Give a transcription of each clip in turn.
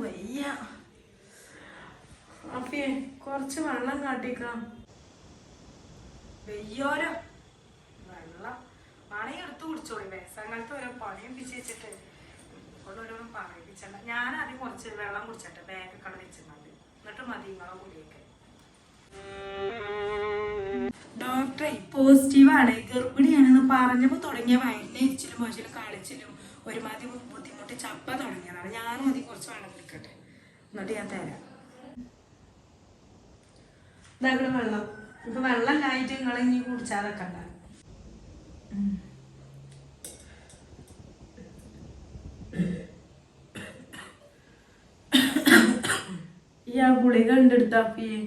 വയ്യ. അപ്പിയെ കുറച്ച് വെള്ളം കാട്ടിക്കാം. വെയ്യോര. വെള്ളം. പണി എടുത്ത് കുടിച്ചോളി. വയസ്സങ്ങനത്തെ ഓരോ പണിയും പിച്ചിട്ട് ഓരോന്നും ഞാൻ ഞാനാദ്യം കുറച്ച് വെള്ളം കുടിച്ചട്ടെ ബാഗ് കട വെച്ചിട്ടുണ്ട്. എന്നിട്ട് മതി നിങ്ങളെ കുടിയൊക്കെ ഡോക്ടറെ പോസിറ്റീവാണ് ഗർഭിണിയാണെന്ന് പറഞ്ഞപ്പോൾ തുടങ്ങിയ വയറ്റിലും മോശം മോശിലും കളിച്ചിലും ഒരുമാതിരി ബുദ്ധിമുട്ട് ചപ്പ തുടങ്ങിയതാണ്. ഞാനും അതിൽ കുറച്ച് വെള്ളം കുടിക്കട്ടെ. എന്നിട്ട് ഞാൻ തരാം. ഇതാകണ വെള്ളം. ഇപ്പൊ വെള്ളം ഇല്ലായിട്ട് നിങ്ങൾ ഇനി കുടിച്ചാതൊക്കണ്ട ഈ ആ ഗുളിക കണ്ടെടുത്താപ്പിയേ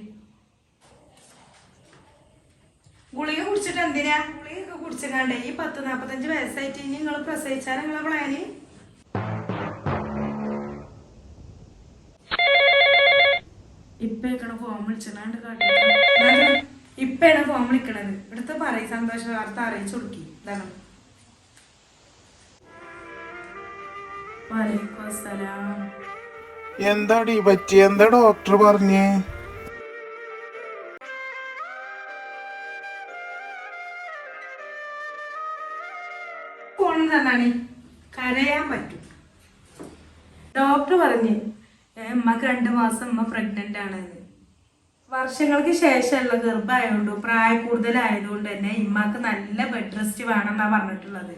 ഗുളിക കുടിച്ചിട്ട് എന്തിനാ? ഗുളിക കുടിച്ചിട്ടാണ്ടേ ഈ പത്ത് നാപ്പത്തഞ്ച് വയസ്സായിട്ട് ഇനി നിങ്ങൾ പ്രസവിച്ചാൽ നിങ്ങളെ പ്ലാന് ഫോം ഇപ്പയാണ് ഫോം വിളിക്കണത്. ഇവിടുത്തെ പറയും സന്തോഷ വാർത്ത അറിയിച്ചു കൊടുക്കി. ഇതാണ്. എന്താടി പറ്റി എന്താ ഡോക്ടർ പറഞ്ഞേ? ഫോൺ തന്നാണ് കരയാൻ പറ്റും. ഡോക്ടർ പറഞ്ഞ് ഉമ്മക്ക് രണ്ട് മാസം അമ്മ പ്രഗ്നന്റ് ആണ്. വർഷങ്ങൾക്ക് ശേഷമുള്ള ഗർഭമായതുകൊണ്ട് പ്രായ കൂടുതലായതുകൊണ്ട് തന്നെ ഇമ്മക്ക് നല്ല ബെഡ് റെസ്റ്റ് വേണമെന്നാണ് പറഞ്ഞിട്ടുള്ളത്.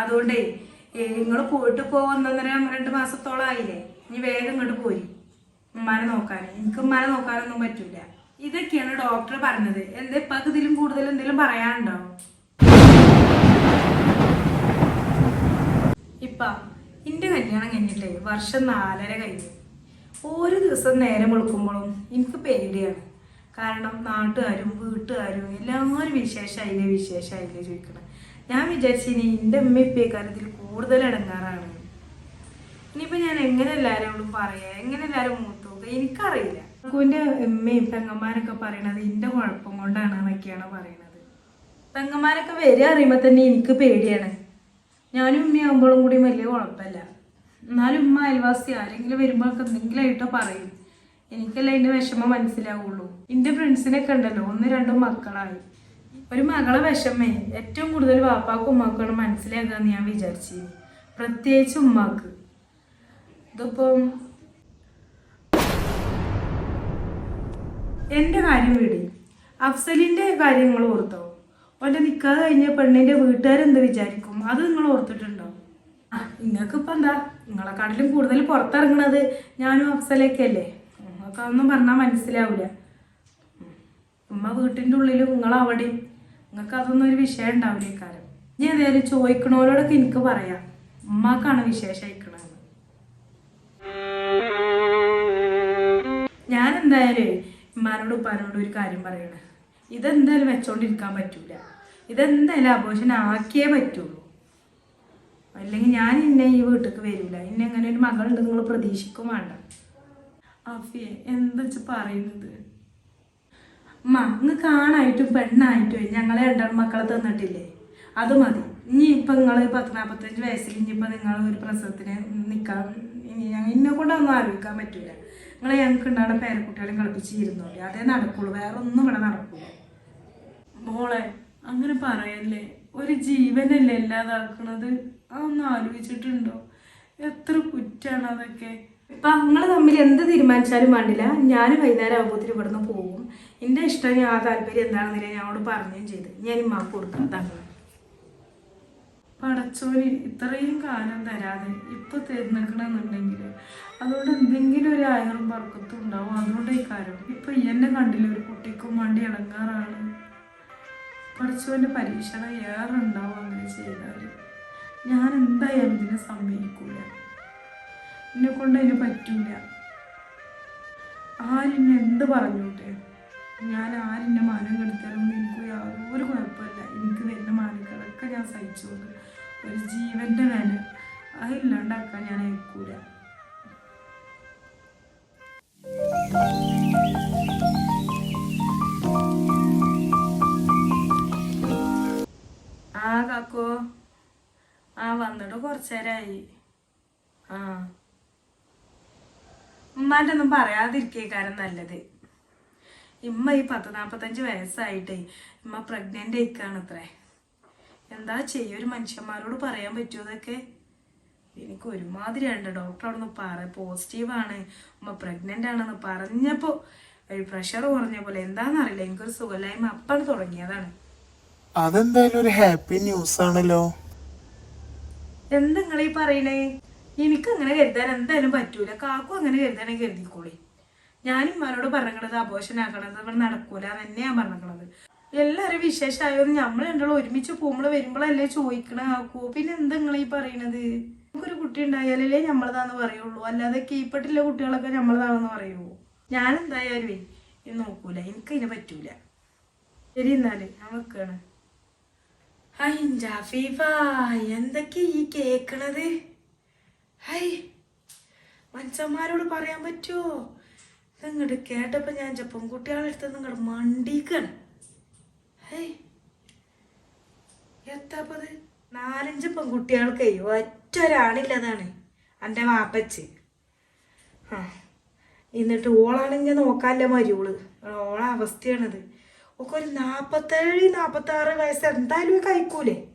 അതുകൊണ്ട് നിങ്ങൾ പോയിട്ട് പോകുന്നൊന്നര രണ്ട് മാസത്തോളം ആയില്ലേ? ഇനി വേഗം ഇങ്ങോട്ട് പോയി ഉമ്മാനെ നോക്കാൻ. എനിക്ക് ഉമ്മാനെ നോക്കാനൊന്നും പറ്റൂല. ഇതൊക്കെയാണ് ഡോക്ടർ പറഞ്ഞത്. എന്താ ഇപ്പം ഇതിലും കൂടുതൽ എന്തെങ്കിലും പറയാനുണ്ടോ? ഇപ്പ എന്റെ കല്യാണം കഴിഞ്ഞിട്ടേ വർഷം നാലര കഴിഞ്ഞു. ഓരോ ദിവസം നേരം വെളുക്കുമ്പോഴും എനിക്ക് പേടിയാണ്. കാരണം നാട്ടുകാരും വീട്ടുകാരും എല്ലാവരും വിശേഷമായില്ലേ വിശേഷമായില്ലേ ചോദിക്കണം. ഞാൻ വിചാരിച്ചിനി എന്റെ ഉമ്മ ഇപ്പം കാര്യത്തിൽ കൂടുതൽ ഇടങ്ങാറാണ്. ഇനിയിപ്പോൾ ഞാൻ എങ്ങനെ എല്ലാവരോടും പറയാ എങ്ങനെ എല്ലാവരും മൂത്ത് നോക്കുക എനിക്കറിയില്ല. എന്റെ ഉമ്മയും പെങ്ങന്മാരൊക്കെ പറയണത് എന്റെ കുഴപ്പം കൊണ്ടാണ് എന്നൊക്കെയാണ് പറയണത്. പെങ്ങന്മാരൊക്കെ വരിക അറിയുമ്പോൾ തന്നെ എനിക്ക് പേടിയാണ്. ഞാനും ഉമ്മയാകുമ്പോഴും കൂടി വലിയ കുഴപ്പമില്ല. എന്നാലും ഉമ്മ അയൽവാസി ആരെങ്കിലും വരുമ്പോഴൊക്കെ എന്തെങ്കിലും ആയിട്ടോ പറയും. എനിക്കല്ല അതിന്റെ വിഷമം മനസ്സിലാവുള്ളൂ. എന്റെ ഫ്രണ്ട്സിനൊക്കെ ഉണ്ടല്ലോ ഒന്ന് രണ്ടും മക്കളായി. ഒരു മകളെ വിഷമേ. ഏറ്റവും കൂടുതൽ വാപ്പാക്കും ഉമ്മാക്കാണ് മനസ്സിലാക്കുക എന്ന് ഞാൻ വിചാരിച്ചു പ്രത്യേകിച്ച് ഉമ്മാക്ക്. ഇതിപ്പം എന്റെ കാര്യം വീടി. അഫ്സലിന്റെ കാര്യങ്ങൾ ഓർത്തോ? ഓന്റെ നിൽക്കാതെ കഴിഞ്ഞ പെണ്ണിന്റെ വീട്ടുകാരെന്ത് വിചാരിക്കും? അത് നിങ്ങൾ ഓർത്തിട്ടുണ്ടോ? ആ നിങ്ങൾക്ക് എന്താ? നിങ്ങളെക്കാട്ടിലും കൂടുതൽ പുറത്തിറങ്ങണത് ഞാനും അഫ്സലൊക്കെ അല്ലേ നിങ്ങൾക്ക് അതൊന്നും പറഞ്ഞാൽ മനസ്സിലാവില്ല. ഉമ്മ വീട്ടിന്റെ ഉള്ളിലും നിങ്ങളവിടെയും നിങ്ങൾക്ക് അതൊന്നും ഒരു വിഷയം ഉണ്ടാവില്ല ഇക്കാലം ഇനി ഏതായാലും ചോദിക്കണോരോടൊക്കെ എനിക്ക് പറയാം. ഉമ്മാക്കാണ് വിശേഷം അയക്കണത്. ഞാൻ എന്തായാലും ഉമ്മാനോടും ഉപ്പാനോടും ഒരു കാര്യം പറയണേ. ഇതെന്തായാലും വെച്ചോണ്ടിരിക്കാൻ പറ്റൂല. ഇതെന്തായാലും അബോഷൻ ആക്കിയേ പറ്റുള്ളൂ. അല്ലെങ്കിൽ ഞാൻ ഇന്നെ ഈ വീട്ടിലേക്ക് വരില്ല എന്നെ അങ്ങനെ ഒരു മകളുണ്ട് നിങ്ങൾ പ്രതീക്ഷിക്കും വേണ്ട. അഫിയെ എന്താ പറയുന്നത്? അമ്മ കാണായിട്ടും പെണ്ണായിട്ടും ഞങ്ങളെ രണ്ടാം മക്കളെ തന്നിട്ടില്ലേ? അത് മതി. ഇനി ഇപ്പം നിങ്ങൾ പത്ത് നാൽപ്പത്തഞ്ച് വയസ്സിൽ ഇനിയിപ്പോൾ നിങ്ങൾ ഒരു പ്രസവത്തിന് നിൽക്കാൻ ഇനി ഇന്നെ കൊണ്ടൊന്നും ആലോചിക്കാൻ പറ്റൂല. നിങ്ങൾ ഞങ്ങൾക്ക് ഉണ്ടാകുന്ന പേരക്കുട്ടികളെ കളിപ്പിച്ച് ഇരുന്നോളി അതേ നടക്കുള്ളൂ. വേറെ ഒന്നും ഇവിടെ നടക്കൂല. മോളെ അങ്ങനെ പറയല്ലേ? ഒരു ജീവനല്ലേ ഇല്ലാതാക്കണത്? അതൊന്നും ആലോചിച്ചിട്ടുണ്ടോ? എത്ര കുറ്റാണ് അതൊക്കെ? ഇപ്പൊ നിങ്ങൾ തമ്മിൽ എന്ത് തീരുമാനിച്ചാലും വേണ്ടില്ല ഞാൻ വൈകുന്നേരം ആകുമ്പോഴത്തേന് ഇവിടുന്ന് പോകും. എന്റെ ഇഷ്ടം ഞാൻ ആ താല്പര്യം എന്താണെന്നില്ല ഞങ്ങളോട് പറഞ്ഞും ചെയ്ത്. ഞാൻ മാപ്പ് കൊടുക്കാം. താങ്കൾ പടച്ചോന് ഇത്രയും കാലം തരാതെ ഇപ്പൊ തിരഞ്ഞെടുക്കണമെന്നുണ്ടെങ്കിൽ അതുകൊണ്ട് എന്തെങ്കിലും ഒരു ആയിരം പറക്കത്തും ഉണ്ടാവും. അതുകൊണ്ട് ഈ കാര്യം ഇപ്പൊ എന്നെ കണ്ടില്ല? ഒരു കുട്ടിക്കും വണ്ടി ഇടങ്ങാറാണ് പഠിച്ചവന്റെ പരീക്ഷണം ഏറെ ഉണ്ടാവും അങ്ങനെ ചെയ്താൽ ഞാൻ എന്തായാലും ഇതിനെ സമ്മതിക്കൂല. എന്നെ കൊണ്ട് അതിന് പറ്റൂല. ആരെന്നെ എന്ത് പറഞ്ഞോട്ടെ? ഞാൻ ആരെന്നെ മാനം കെടുത്താലൊന്നും എനിക്ക് യാതൊരു കുഴപ്പമില്ല. എനിക്ക് വരുന്ന മാനങ്ങളൊക്കെ ഞാൻ സഹിച്ചു കൊണ്ട് ഒരു ജീവന്റെ വില അതില്ലാണ്ടാക്കാൻ ഞാൻ അയക്കൂല. കാക്കോ. ആ വന്നിട്ട് കുറച്ചു നേരമായി ആ. ഉമ്മാന്റെ ഒന്നും പറയാതിരിക്കേക്കാരം നല്ലത്. ഇമ്മ ഈ പത്ത് നാൽപ്പത്തഞ്ച് വയസ്സായിട്ടേ ഇമ്മ പ്രഗ്നന്റ് ആയിക്കാണ് അത്രേ എന്താ ചെയ്യ? ഒരു മനുഷ്യന്മാരോട് പറയാൻ പറ്റുമോ ഇതൊക്കെ എനിക്ക് ഒരുമാതിരി ഉണ്ട് ഡോക്ടർ അവിടെ നിന്ന് പറ പോസിറ്റീവാണ് ഉമ്മ പ്രഗ്നന്റ് ആണെന്ന് പറഞ്ഞപ്പോൾ പ്രഷർ കുറഞ്ഞ പോലെ. എന്താണെന്നറിയില്ല എനിക്കൊരു സുഖമില്ലായ്മ അപ്പം തുടങ്ങിയതാണ്. അതെന്തായാലും ഒരു ഹാപ്പി ന്യൂസ് ആണല്ലോ. എന്താ ഈ പറയണേ? എനിക്ക് അങ്ങനെ കരുതാൻ എന്തായാലും പറ്റൂല. കാക്കും അങ്ങനെ കരുതാനേ കരുതിക്കോളി. ഞാനും മാരോട് പറഞ്ഞത് ആഘോഷനാക്കണത് ഇവിടെ നടക്കൂല. തന്നെ ഞാൻ പറഞ്ഞത് എല്ലാവരും വിശേഷമായോ? നമ്മൾ രണ്ടാളും ഒരുമിച്ച് പോകുമ്പോൾ വരുമ്പോഴല്ലേ ചോദിക്കണ ആക്കൂ പിന്നെ എന്താ ഈ പറയണത്? നമുക്കൊരു കുട്ടി ഉണ്ടായാലല്ലേ നമ്മളതാന്ന് പറയുള്ളൂ. അല്ലാതെ കീപ്പട്ടില്ല കുട്ടികളൊക്കെ നമ്മളതാണെന്ന് പറയുള്ളൂ. ഞാൻ എന്തായാലും നോക്കൂല. എനിക്കതിനെ പറ്റൂല. ശരി എന്നാൽ ഞാൻ വെക്കാണ്. എന്തൊക്കെ ഈ കേക്കണത്? ഹൈ മനുഷ്യന്മാരോട് പറയാൻ പറ്റുമോ നിങ്ങട് കേട്ടപ്പോ ഞാൻ ചെപ്പം കുട്ടികളെടുത്ത് നിങ്ങട് മണ്ടിക്കാണ്. ഹൈ എത്താപ്പത് നാലഞ്ച് പെൺകുട്ടികൾക്ക് ഒറ്റ ഒരാണില്ലതാണ് എന്റെ വാപ്പച്ച്. ആ എന്നിട്ട് ഓളാണെങ്കിൽ നോക്കാനല്ലേ മരിയോൾ. ഓളെ അവസ്ഥയാണിത്. ഒക്കെ ഒരു നാപ്പത്തേഴ് നാപ്പത്താറ് വയസ്സ് എന്തായാലും കഴിക്കൂലേ?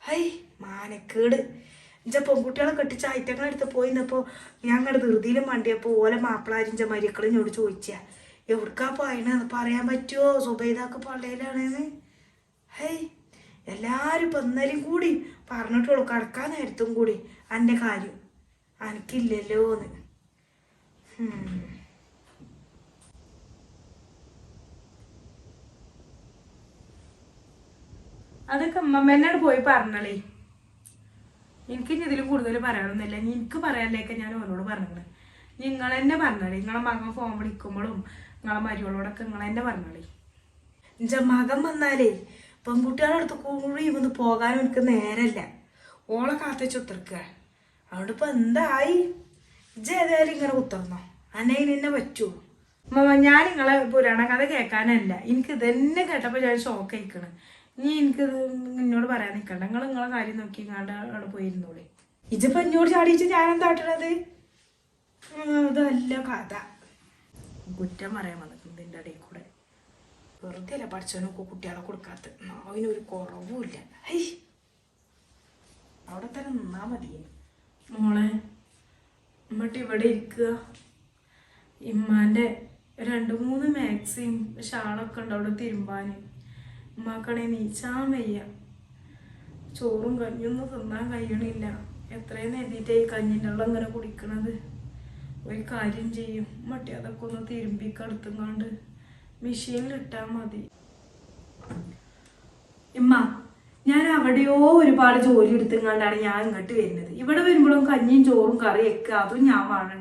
ഹൈ മാനക്കേട്. ഇഞ്ച പെൺകുട്ടികളെ കെട്ടിച്ച ഐറ്റങ്ങളെടുത്ത് പോയി നിന്നപ്പോൾ ഞങ്ങളുടെ ധൃതിയിലും വണ്ടിയപ്പോൾ ഓലെ മാപ്പിളാരിഞ്ച മരിക്കളും ഞോട് ചോദിച്ചാ. എവിടുക്കാ പോയണെന്ന് പറയാൻ പറ്റുമോ സുബൈദാക്ക് പള്ളിയിലാണെന്ന് ഹൈ എല്ലാവരും ഇപ്പം കൂടി പറഞ്ഞിട്ടുള്ളൂ കടക്കാൻ നേരത്തും കൂടി. എന്റെ കാര്യം. എനിക്കില്ലല്ലോ എന്ന് അതൊക്കെ അമ്മമ്മേനോട് പോയി പറഞ്ഞളേ. എനിക്ക് ഇതിൽ കൂടുതൽ പറയാനൊന്നുമില്ല. എനിക്ക് പറയാനില്ലേക്ക് ഞാൻ ഓരോട് പറഞ്ഞത്. നിങ്ങൾ തന്നെ പറഞ്ഞളേ. നിങ്ങളെ മകൻ ഫോൺ വിളിക്കുമ്പോഴും നിങ്ങളെ മരുവളോടൊക്കെ നിങ്ങൾ തന്നെ പറഞ്ഞളേ. എന്റെ മകൻ വന്നാലേ പെൺകുട്ടികളടുത്ത് കൂടി ഇവന്ന് പോകാനും എനിക്ക് നേരല്ല ഓളെ കാത്തിച്ച് ഉത്തർക്കുക അതുകൊണ്ട് ഇപ്പൊ എന്തായി? ഇജ്ജ് ഇങ്ങനെ ഉത്തർന്നോ അന്നേന് എന്നെ പറ്റുമോ മമ്മ ഞാൻ നിങ്ങളെ പുരാണ കഥ കേൾക്കാനല്ല. എനിക്ക് ഇതന്നെ കേട്ടപ്പോൾ ഞാൻ ഷോക്ക് ആയിക്കണ്. ഇനി എനിക്ക് എന്നോട് പറയാൻ നിൽക്കണ്ട നിങ്ങൾ നിങ്ങളെ കാര്യം നോക്കി ഇങ്ങാണ്ട് അവിടെ പോയിരുന്നോളി. ഇജിപ്പോ എന്നോട് ചാടിയിട്ട് ഞാൻ എന്താട്ടണത് അതല്ല കഥ. കുറ്റം പറയാൻ വന്നിട്ടുണ്ട് എന്റെ ഇടയിൽ കൂടെ. വെറുതെ അല്ല പഠിച്ചവനൊക്കെ കുട്ടികളെ കൊടുക്കാത്ത നാവിനൊരു കുറവുമില്ല. ഹൈ. അവിടെ തന്നെ നിന്നാ മതി. മോളെ എന്നിട്ട് ഇവിടെ ഇരിക്കുക. ഇമ്മാന്റെ രണ്ട് മൂന്ന് മാക്സിയും ഷാളൊക്കെ ഉണ്ട് അവിടെ തിരുമ്പാൻ ഉമ്മാക്കണേ നീച്ചാൻ വയ്യ. ചോറും കഞ്ഞൊന്നും തിന്നാൻ കഴിയണില്ല. എത്രയും നേരിട്ടായി കഞ്ഞിന്റെ ഇങ്ങനെ കുടിക്കണത്? ഒരു കാര്യം ചെയ്യും. മട്ടി അതൊക്കെ ഒന്ന് തിരുമ്പി കടുത്തുങ്ങാണ്ട് മെഷീനിലിട്ടാൽ മതി. ഇമ്മ ഞാൻ അവിടെയോ ഒരുപാട് ജോലി എടുത്തുങ്ങാണ്ടാണ് ഞാൻ ഇങ്ങോട്ട് വരുന്നത്. ഇവിടെ വരുമ്പോഴും കഞ്ഞിയും ചോറും കറിയൊക്കെ അതും ഞാൻ വേണം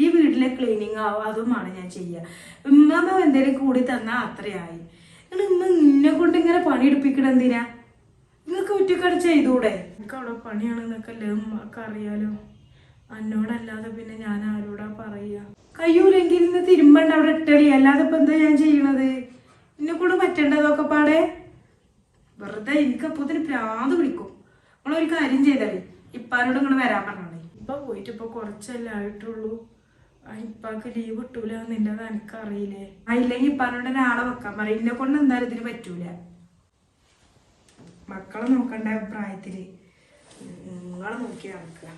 ഈ വീട്ടിലെ ക്ലീനിങ് അതുമാണ് ഞാൻ ചെയ്യുക ഉമ്മ എന്തെങ്കിലും കൂടി തന്നാൽ അത്രയായി. നിങ്ങൾ ഇന്ന് നിന്നെ കൊണ്ട് ഇങ്ങനെ പണിയെടുപ്പിക്കണം എന്തിനാ? നിങ്ങൾക്ക് ഒറ്റക്കട ചെയ്തൂടെ? എനിക്ക് അവിടെ പണിയാണെന്നൊക്കെ അല്ലേ ഉമ്മക്ക് അറിയാലോ എന്നോടല്ലാതെ പിന്നെ ഞാൻ ആരോടാ പറയുക കയ്യൂലെങ്കിൽ ഇന്ന് തിരുമ്പണ്ട അവിടെ ഇട്ടളി അല്ലാതെ ഇപ്പൊ എന്താ ഞാൻ ചെയ്യണത്? എന്നെ കൂടെ പറ്റേണ്ടതൊക്കെ പാടെ? വെറുതെ എനിക്ക് അപ്പോത്തിന് പ്രാന്ത് പിടിക്കും. നമ്മളൊരു കാര്യം ചെയ്താലേ ഇപ്പാരോട് ഇങ്ങോട്ട് വരാൻ പറഞ്ഞോളേ. ഇപ്പൊ പോയിട്ട് ഇപ്പൊ കുറച്ചല്ലേ ആയിട്ടുള്ളൂ. ഇപ്പാക്ക് ലീവ് കിട്ടൂല എന്നുള്ളത് എനിക്കറിയില്ലേ ആ ഇല്ലെങ്കിൽ ഇപ്പാനോട് ഒരാളെ വെക്കാൻ പറയും എന്നെ കൊണ്ട് എന്തായാലും ഇതിന് പറ്റൂല. മക്കളെ നോക്കണ്ട പ്രായത്തിൽ നിങ്ങളെ നോക്കി നടക്കുക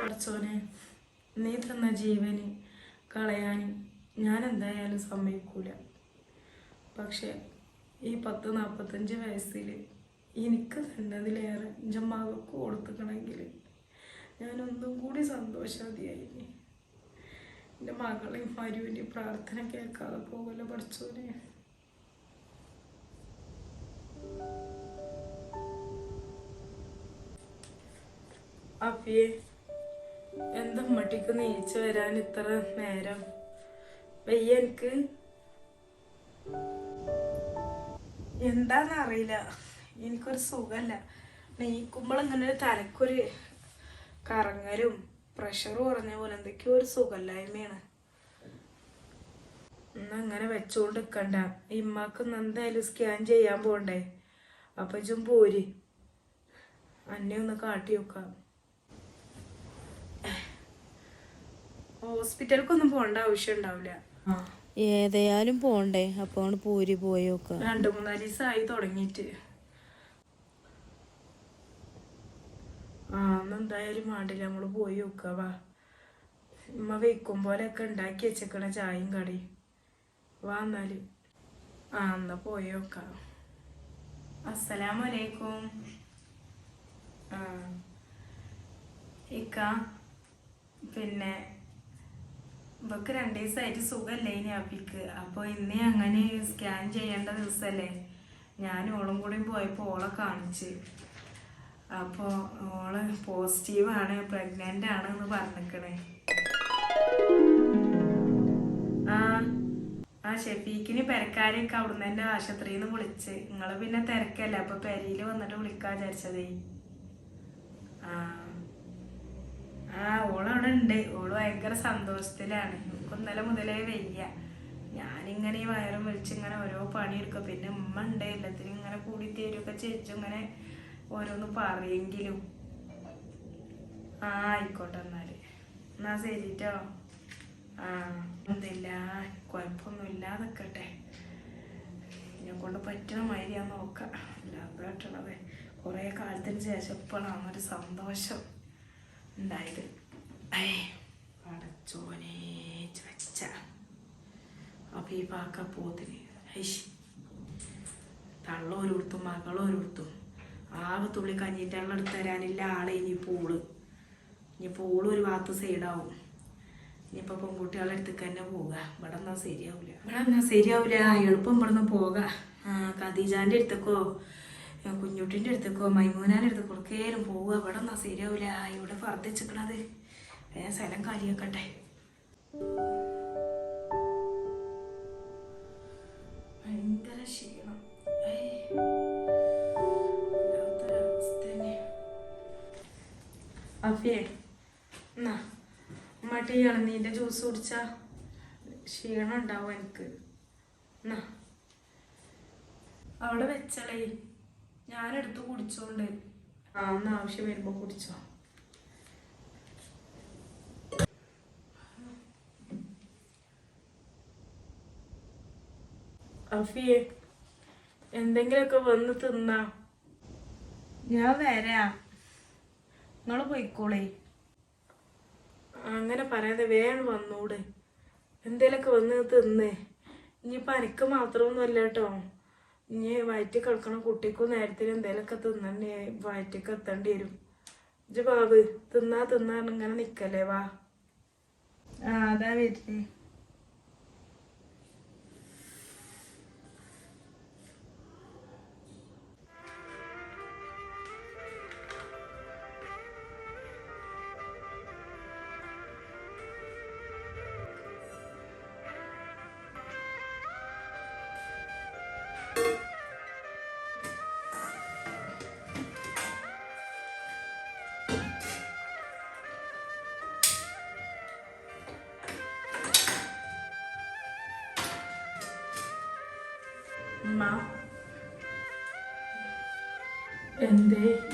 പഠിച്ചോനെ നീ തന്ന ജീവന് കളയാനും ഞാൻ എന്തായാലും സമ്മതിക്കൂല. പക്ഷെ ഈ പത്ത് നാൽപ്പത്തഞ്ച് വയസ്സിൽ എനിക്ക് തന്നതിലേറെ എന്റെ മകൾക്ക് കൊടുത്തുക്കണമെങ്കിൽ ഞാനൊന്നും കൂടി സന്തോഷവതിയായി എന്റെ മകളെയും മരുവിന്റെ പ്രാർത്ഥന കേൾക്കാതെ പോകല്ലോ പഠിച്ചോനെ? അപ്പിയെ എന്താ മട്ടിക്ക് നീച്ചു വരാൻ ഇത്ര നേരം? വയ്യ എനിക്ക്. എന്താന്ന് അറിയില്ല. എനിക്കൊരു സുഖമല്ല നീക്കുമ്പോൾ ഇങ്ങനെ ഒരു തലക്കൊരു കറങ്ങലും പ്രഷർ കുറഞ്ഞ പോലെ എന്തൊക്കെയോ ഒരു സുഖമില്ലായ്മയാണ് ഇന്ന് അങ്ങനെ വെച്ചുകൊണ്ട് നിൽക്കണ്ട ഇമ്മക്ക് എന്തായാലും സ്കാൻ ചെയ്യാൻ പോണ്ടേ? അപ്പൊ ഇജും പോര്. അന്നെ ഒന്ന് കാട്ടി വെക്കാം. ഹോസ്പിറ്റലിക്കൊന്നും പോകേണ്ട ആവശ്യം ഉണ്ടാവില്ല. ആ. ഏതായാലും പോണ്ടേ? അപ്പൊ അങ്ങോട്ട് പൂരി പോയി നോക്കാം രണ്ട് മൂന്നാൽ ദിവസമായി തുടങ്ങിയിട്ട്. ആ എന്നെന്തായാലും വേണ്ടില്ല. നമ്മൾ പോയി നോക്കുക. വാ. ഉമ്മ വെക്കും പോലെയൊക്കെ ഉണ്ടാക്കി വെച്ചേക്കണ ചായയും കടയും. വാ എന്നാൽ. ആ എന്നാ പോയി നോക്കാം. അസ്സലാമലൈക്കും. ആ. ഇക്ക. പിന്നെ ഇവക്ക് രണ്ട് ദിവസമായിട്ട് സുഖമല്ലേ ഇനി അപ്പിക്ക് അപ്പോൾ ഇന്ന് അങ്ങനെ സ്കാൻ ചെയ്യേണ്ട ദിവസമല്ലേ? ഞാൻ ഓളും കൂടി പോയപ്പോൾ ഓളെ കാണിച്ച്. അപ്പോൾ ഓൾ പോസിറ്റീവാണ് പ്രഗ്നന്റ് ആണ് എന്ന് പറഞ്ഞിക്കണേ. ആ ആ ഷെഫീക്കിന് പെരക്കാരെയൊക്കെ അവിടുന്ന് തന്നെ ആശുപത്രിയിൽ നിന്ന് വിളിച്ച്. നിങ്ങൾ പിന്നെ തിരക്കല്ലേ? അപ്പോൾ പെരയിൽ വന്നിട്ട് വിളിക്കാൻ വിചാരിച്ചതേ. ആ. ആ ഓളവിടെ ഉണ്ട് ഓൾ ഭയങ്കര സന്തോഷത്തിലാണ്. ഇന്നലെ മുതലേ വയ്യ. ഞാനിങ്ങനെ ഈ വയറും വലിച്ചിങ്ങനെ ഓരോ പണിയെടുക്കും. പിന്നെ ഉമ്മ ഉണ്ട്. എല്ലാത്തിനും ഇങ്ങനെ കൂടി തരുമൊക്കെ ചേച്ചു ഇങ്ങനെ ഓരോന്ന് പറയെങ്കിലും. ആ ആയിക്കോട്ടെ എന്നാൽ. എന്നാ ശരിട്ടോ? ആ ഒന്നില്ല കുഴപ്പമൊന്നുമില്ല. നിൽക്കട്ടെ എന്നെ കൊണ്ട് പറ്റുന്ന മാതിരി ഞാൻ നോക്കാം. അല്ലാതെ പറ്റണത് കുറേ കാലത്തിന് ശേഷം ഇപ്പോഴാണ് ഒരു സന്തോഷം. ഉണ്ടായത്. പടച്ചോനെ വെച്ച അപ്പൊ ഈ പാക്ക പോത്തിന് ഐഷ് തള്ളോരുത്തും മകളോരുത്തും ആകെ തുള്ളി കഞ്ഞിന്റെ വെള്ളം എടുത്ത് തരാനില്ല ആളെ ഇനി പൂൾ. ഇനി പൂൾ ഒരു ഭാഗത്ത് സൈഡാവും. ഇനിയിപ്പോൾ പെൺകുട്ടികളെ അടുത്തേക്ക് തന്നെ പോവുക. ഇവിടെ എന്നാ ശരിയാവില്ല ഇവിടെ എന്നാ ശരിയാവില്ല എളുപ്പം ഇവിടെ നിന്ന് പോവുക ഖദീജാന്റെ അടുത്തേക്കോ? കുഞ്ഞുട്ടിന്റെ അടുത്തേക്കോ മൈമൂനാന്റെ അടുത്തേക്കോ കൊടുക്കേലും പോവുക. ഇവിടെ നിന്നാ ശരിയാവില്ല. ഇവിടെ വർദ്ധിച്ചിക്കണത്. ഞാൻ സ്ഥലം കാലിയാക്കട്ടെ. ഭയങ്കര ക്ഷീണം. അഫിയേ എന്നാ? മട്ടി ഇളനീന്റെ ജ്യൂസ് കുടിച്ചാ ക്ഷീണം ഉണ്ടാവും എനിക്ക്. എന്നാ? അവിടെ വെച്ചളേ ഞാനെടുത്ത് കുടിച്ചോണ്ട്. ആ ഒന്ന് ആവശ്യം വരുമ്പോ കുടിച്ചോ. അഫിയെ എന്തെങ്കിലുമൊക്കെ വന്ന് തിന്നാ. ഞാൻ വരാ. നിങ്ങൾ പോയിക്കോളേ. അങ്ങനെ പറയാതെ വേഗം വന്നൂടെ. എന്തേലൊക്കെ വന്ന് തിന്നേ. ഇനിയിപ്പോൾ എനിക്ക് മാത്രമൊന്നും അല്ല കേട്ടോ. ഇനി വയറ്റി കിടക്കണ കുട്ടിക്കും നേരത്തിന് എന്തേലൊക്കെ തിന്നണ്ടേ വയറ്റിക്ക് എത്തേണ്ടി വരും. ഇജ്ജ് ബാബ് തിന്നാ തിന്നാ ഇങ്ങനെ നിക്കല്ലേ വാ. അതാ എന്തേ?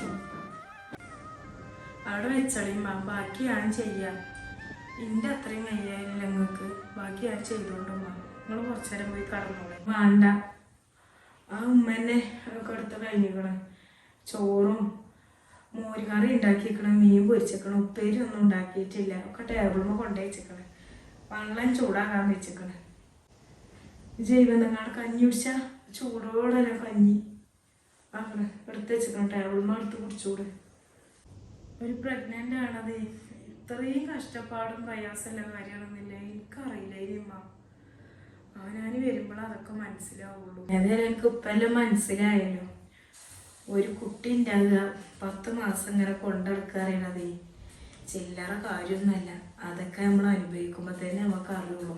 അവിടെ വെച്ചളിയുമ്മ ബാക്കി ഞാൻ ചെയ്യാം. എന്റെ അത്രയും കയ്യായില്ല നിങ്ങൾക്ക് ബാക്കി ഞാൻ ചെയ്തോണ്ടുമ്മ നിങ്ങൾ കുറച്ചു നേരം പോയി കടന്നോളെ. വേണ്ട. ആ ഉമ്മന്നെ കൊടുത്ത് കഴിഞ്ഞിക്കണം ചോറും മോരുകറി ഉണ്ടാക്കിയിരിക്കണം മീൻ പൊരിച്ചേക്കണം. ഉപ്പേരി ഒന്നും ഉണ്ടാക്കിയിട്ടില്ല. ഒക്കെ ടേബിളിൽ കൊണ്ടുപോയി വെച്ചേക്കണ്. വെള്ളം ചൂടാക്കാൻ ജൈവ ജൈവനങ്ങൾ കഞ്ഞി കുടിച്ച? ചൂടോടെ കഞ്ഞി. അങ്ങനെ എടുത്ത് വെച്ചിട്ടുണ്ട് എടുത്ത് കുടിച്ചൂടെ ഒരു പ്രഗ്നന്റ് ആണത്. ഇത്രയും കഷ്ടപ്പാടും പ്രയാസമെല്ലാം കാര്യമാണെന്നില്ല. എനിക്കറിയില്ല ഇനിയമ്മ അവനാൻ വരുമ്പോൾ അതൊക്കെ മനസ്സിലാവുള്ളൂ. ഏതായാലും എനിക്ക് ഇപ്പെല്ലാം മനസ്സിലായല്ലോ. ഒരു കുട്ടി ഉണ്ടാകുക പത്ത് മാസം ഇങ്ങനെ കൊണ്ടെടുക്കുക അറിയണതേ ചില്ലറ കാര്യമൊന്നുമല്ല. അതൊക്കെ നമ്മൾ അനുഭവിക്കുമ്പോൾ തന്നെ നമുക്ക് അറിയുള്ളൂ.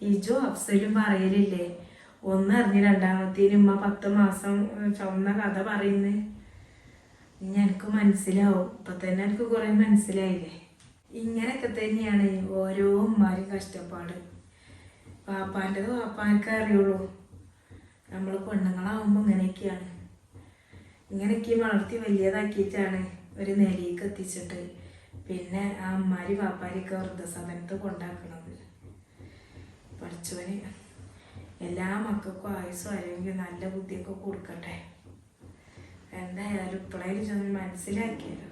ഇജോ അഫ്സലും പറയലില്ലേ ഒന്നറിഞ്ഞ് രണ്ടാമത്തേന് ഉമ്മ പത്ത് മാസം ചുമന്ന കഥ പറയുന്നത് ഇനി എനിക്ക് മനസ്സിലാവും. ഇപ്പൊ തന്നെ എനിക്ക് കുറെ മനസ്സിലായില്ലേ? ഇങ്ങനെയൊക്കെ തന്നെയാണ് ഓരോ ഉമ്മാരും കഷ്ടപ്പാട്. പാപ്പാന്റെത് പാപ്പാനൊക്കെ അറിയുള്ളൂ. നമ്മൾ പെണ്ണുങ്ങളാവുമ്പോൾ ഇങ്ങനെയൊക്കെയാണ്. ഇങ്ങനെയൊക്കെ വളർത്തി വലിയതാക്കിയിട്ടാണ് ഒരു നിലയിലേക്ക് എത്തിച്ചിട്ട് പിന്നെ ആ അമ്മാരി പാപ്പാരിയൊക്കെ വൃദ്ധസദനത്ത് കൊണ്ടാക്കണത്. പഠിച്ചവന് എല്ലാ മക്കൾക്കും ആയുസും അല്ലെങ്കിൽ നല്ല ബുദ്ധിയൊക്കെ കൊടുക്കട്ടെ. എന്തായാലും ഇപ്പോഴായാലും ചെന്ന് മനസ്സിലാക്കിയല്ലോ